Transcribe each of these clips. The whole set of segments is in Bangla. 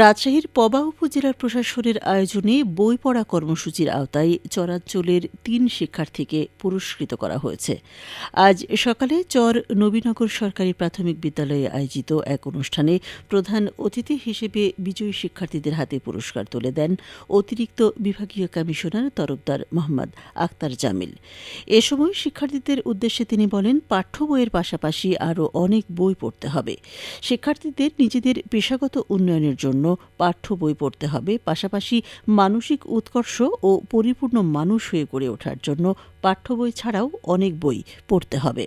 রাজশাহীর পবা উপজেলার প্রশাসনের আয়োজনে বই পড়া কর্মসূচির আওতায় চরাঞ্চলের তিন শিক্ষার্থীকে পুরস্কৃত করা হয়েছে। আজ সকালে চর নবীনগর সরকারি প্রাথমিক বিদ্যালয়ে আয়োজিত এক অনুষ্ঠানে প্রধান অতিথি হিসেবে বিজয়ী শিক্ষার্থীদের হাতে পুরস্কার তুলে দেন অতিরিক্ত বিভাগীয় কমিশনার তরফদার মোহাম্মদ আক্তার জামিল। এ সময় শিক্ষার্থীদের উদ্দেশ্যে তিনি বলেন, পাঠ্য বইয়ের পাশাপাশি আরও অনেক বই পড়তে হবে। শিক্ষার্থীদের নিজেদের পেশাগত উন্নয়নের জন্য পাঠ্য বই পড়তে হবে, পাশাপাশি মানসিক উৎকর্ষ ও পরিপূর্ণ মানুষ হয়ে গড়ে ওঠার জন্য পাঠ্য বই ছাড়াও অনেক বই পড়তে হবে।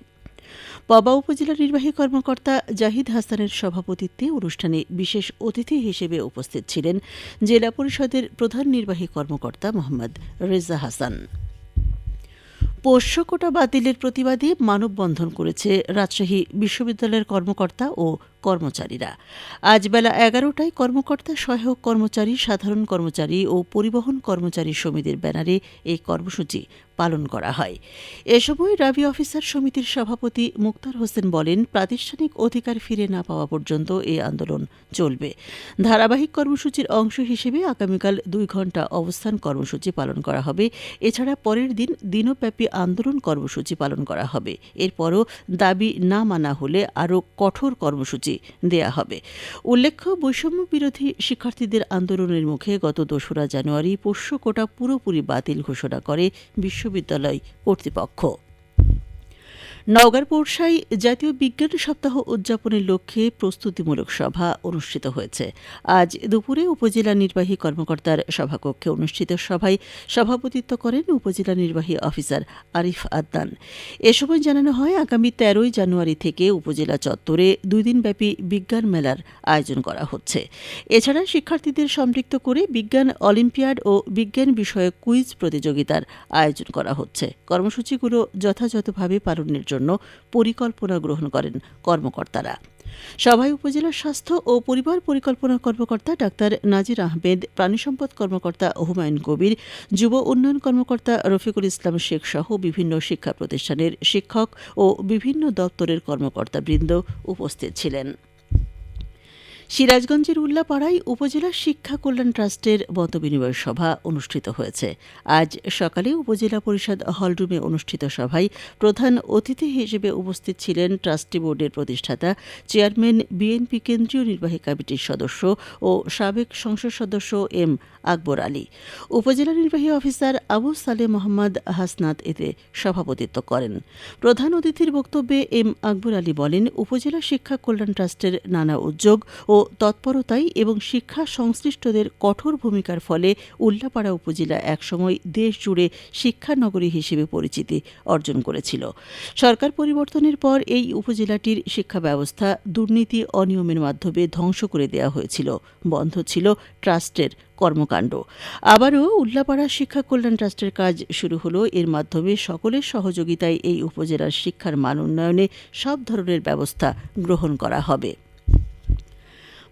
পবা উপজেলা নির্বাহী কর্মকর্তা জাহিদ হাসানের সভাপতিত্বে অনুষ্ঠানে বিশেষ অতিথি হিসেবে উপস্থিত ছিলেন জেলা পরিষদের প্রধান নির্বাহী কর্মকর্তা মোহাম্মদ রেজা হাসান। পোষ্য কোটা বাতিলের প্রতিবাদে মানববন্ধন করেছে রাজশাহী বিশ্ববিদ্যালয়ের কর্মকর্তা ও কর্মচারীরা। আজ বেলা এগারোটায় কর্মকর্তা সহায়ক কর্মচারী, সাধারণ কর্মচারী ও পরিবহন কর্মচারী সমিতির ব্যানারে এই কর্মসূচি পালন করা হয়। এ সময় রাবি অফিসার সমিতির সভাপতি মুক্তার হোসেন বলেন, প্রাতিষ্ঠানিক অধিকার ফিরে না পাওয়া পর্যন্ত এই আন্দোলন চলবে। ধারাবাহিক কর্মসূচির অংশ হিসেবে আগামীকাল দুই ঘণ্টা অবস্থান কর্মসূচি পালন করা হবে। এছাড়া পরের দিন দিনব্যাপী আন্দোলন কর্মসূচি পালন করা হবে। এরপরও দাবি না মানা হলে আরও কঠোর কর্মসূচি দেয়া হবে। উল্লেখ্য বৈষম্য বিরোধী শিক্ষার্থীদের আন্দোলনের মুখে গত দোসরা জানুয়ারি পোষ্য কোটা পুরোপুরি বাতিল ঘোষণা করে বিশ্ববিদ্যালয় কর্তৃপক্ষ। নওগাঁর পৌরসাই জাতীয় বিজ্ঞান সপ্তাহ উদযাপনের লক্ষ্যে প্রস্তুতিমূলক সভা অনুষ্ঠিত হয়েছে। আজ দুপুরে উপজেলা নির্বাহী কর্মকর্তার সভাকক্ষে অনুষ্ঠিত সভায় সভাপতিত্ব করেন উপজেলা নির্বাহী অফিসার আরিফ আদনান। এ সময় জানানো হয়, আগামী তেরোই জানুয়ারি থেকে উপজেলা চত্বরে দুই দিনব্যাপী বিজ্ঞান মেলার আয়োজন করা হচ্ছে। এছাড়া শিক্ষার্থীদের সম্পৃক্ত করে বিজ্ঞান অলিম্পিয়াড ও বিজ্ঞান বিষয়ক কুইজ প্রতিযোগিতার আয়োজন করা হচ্ছে। কর্মসূচিগুলো যথাযথভাবে পালনের জন্য পরিকল্পনা গ্রহণ করেন কর্মকর্তারা। সভায় উপজেলা স্বাস্থ্য ও পরিবার পরিকল্পনা কর্মকর্তা ডাক্তার নাজির আহমেদ প্রাণিসম্পদ কর্মকর্তা হুমায়ুন কবির, যুব উন্নয়ন কর্মকর্তা রফিকুল ইসলাম শেখ সহ বিভিন্ন শিক্ষা প্রতিষ্ঠানের শিক্ষক ও বিভিন্ন দপ্তরের কর্মকর্তাবৃন্দ উপস্থিত ছিলেন। সিরাজগঞ্জের উল্লাপাড়ায় উপজেলা শিক্ষা কল্যাণ ট্রাস্টের মতবিনিময় সভা অনুষ্ঠিত হয়েছে। আজ সকালে উপজেলা পরিষদ হলরুমে অনুষ্ঠিত সভায় প্রধান অতিথি হিসেবে উপস্থিত ছিলেন ট্রাস্টি বোর্ডের প্রতিষ্ঠাতা, চেয়ারম্যান, বিএনপি কেন্দ্রীয় নির্বাহী কমিটির সদস্য ও সাবেক সংসদ সদস্য এম আকবর আলী। উপজেলা নির্বাহী অফিসার আবু সালে মোহাম্মদ হাসনাত এতে সভাপতিত্ব করেন। প্রধান অতিথির বক্তব্যে এম আকবর আলী বলেন, উপজেলা শিক্ষা কল্যাণ ট্রাস্টের নানা উদ্যোগ ও তৎপরতাই এবং শিক্ষা সংশ্লিষ্টদের কঠোর ভূমিকার ফলে উল্লাপাড়া উপজেলা একসময় দেশ জুড়ে শিক্ষানগরী হিসেবে পরিচিতি অর্জন করেছিল। সরকার পরিবর্তনের পর এই উপজেলাটির শিক্ষা ব্যবস্থা দুর্নীতি, অনিয়মের মাধ্যমে ধ্বংস করে দেওয়া হয়েছিল। বন্ধ ছিল ট্রাস্টের কর্মকাণ্ড। আবারও উল্লাপাড়া শিক্ষা কল্যাণ ট্রাস্টের কাজ শুরু হলো। এর মাধ্যমে সকলের সহযোগিতায় এই উপজেলার শিক্ষার মান উন্নয়নে সব ধরনের ব্যবস্থা গ্রহণ করা হবে।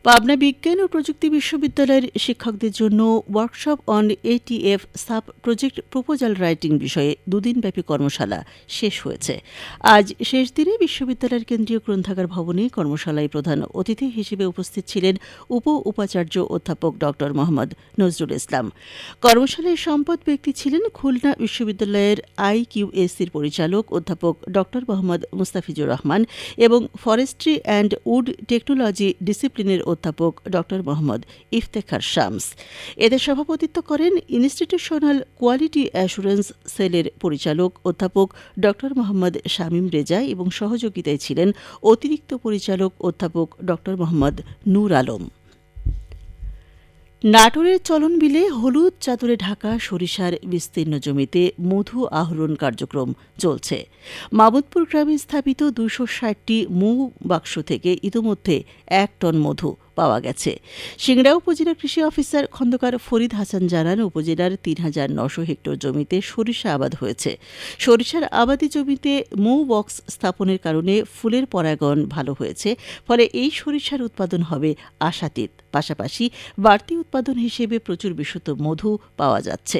পাবনা বিজ্ঞান ও প্রযুক্তি বিশ্ববিদ্যালয়ের শিক্ষকদের জন্য workshop on ATF sub project proposal writing বিষয়ে দুদিনব্যাপী কর্মশালা শেষ হয়েছে। আজ শেষ দিনে বিশ্ববিদ্যালয়ের কেন্দ্রীয় গ্রন্থাগার ভবনে কর্মশালায় প্রধান অতিথি হিসেবে উপস্থিত ছিলেন উপ উপাচার্য অধ্যাপক ড মোহাম্মদ নজরুল ইসলাম। কর্মশালায় সম্পদ ব্যক্তি ছিলেন খুলনা বিশ্ববিদ্যালয়ের আইকিউএসির পরিচালক অধ্যাপক ড মোহাম্মদ মুস্তাফিজুর রহমান এবং ফরেস্ট্রি অ্যান্ড উড টেকনোলজি ডিসিপ্লিনের অধ্যাপক ড মোহাম্মদ ইফতেখার শামস। এদের সভাপতিত্ব করেন ইনস্টিটিউশনাল কোয়ালিটি অ্যাসুরেন্স সেলের পরিচালক অধ্যাপক ড মোহাম্মদ শামীম রেজা এবং সহযোগিতায় ছিলেন অতিরিক্ত পরিচালক অধ্যাপক ড মোহাম্মদ নূর আলম। নাটোরের চলন বিলে হলুদ চাদরে ঢাকা সরিষার বিস্তীর্ণ জমিতে মধু আহরণ কার্যক্রম চলছে। মামুদপুর গ্রামে স্থাপিত দুশো ষাটটি মৌ বাক্স থেকে ইতোমধ্যে এক টন মধু পাওয়া গেছে। সিংড়া উপজেলা কৃষি অফিসার খন্দকার ফরিদ হাসান জানান, উপজেলার তিন হাজার নশো হেক্টর জমিতে সরিষা আবাদ হয়েছে। সরিষার আবাদি জমিতে মৌ বক্স স্থাপনের কারণে ফুলের পরাগণ ভালো হয়েছে, ফলে এই সরিষার উৎপাদন হবে আশাতীত। পাশাপাশি বাড়তি উৎপাদন হিসেবে প্রচুর বিশুদ্ধ মধু পাওয়া যাচ্ছে।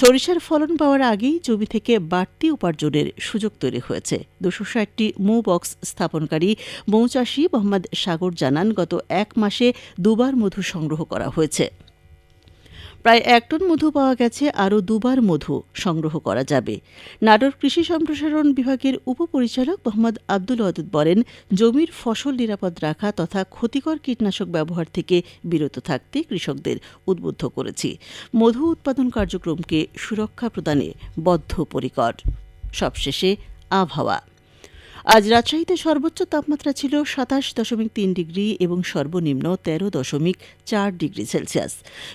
সরিষার ফলন পাওয়ার আগেই জমি থেকে বাড়তি উপার্জনের সুযোগ তৈরি হয়েছে। দুশো ষাটটি মৌ বক্স স্থাপনকারী মৌচাষী মোহাম্মদ সাগর জানান, গত এক মাসে দুবার মধু সংগ্রহ করা হয়েছে। প্রায় এক টন মধু পাওয়া গেছে, আরও দুবার মধু সংগ্রহ করা যাবে। নাটোর কৃষি সম্প্রসারণ বিভাগের উপপরিচালক মোহাম্মদ আব্দুল ওয়াদুদ বলেন, জমির ফসল নিরাপদ রাখা তথা ক্ষতিকর কীটনাশক ব্যবহার থেকে বিরত থাকতে কৃষকদের উদ্বুদ্ধ করেছি। মধু উৎপাদন কার্যক্রমকে সুরক্ষা প্রদানে বদ্ধপরিকর। সবশেষে আবহাওয়া। আজ রাজশাহীতে সর্বোচ্চ তাপমাত্রা ছিল সাতাশ দশমিক তিন ডিগ্রি এবং সর্বনিম্ন তেরো দশমিক চার ডিগ্রি সেলসিয়াস।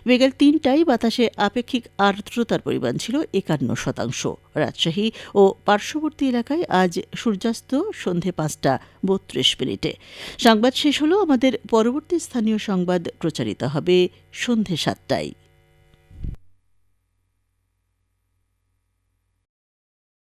বিকেল তিনটায় বাতাসে আপেক্ষিক আর্দ্রতার পরিমাণ ছিল একান্ন শতাংশ। রাজশাহী ও পার্শ্ববর্তী এলাকায় আজ সূর্যাস্ত সন্ধে পাঁচটা বত্রিশ মিনিটে। সংবাদ শেষ হলো আমাদের পরবর্তী স্থানীয় সংবাদ প্রচারিত হবে সন্ধে সাতটায়।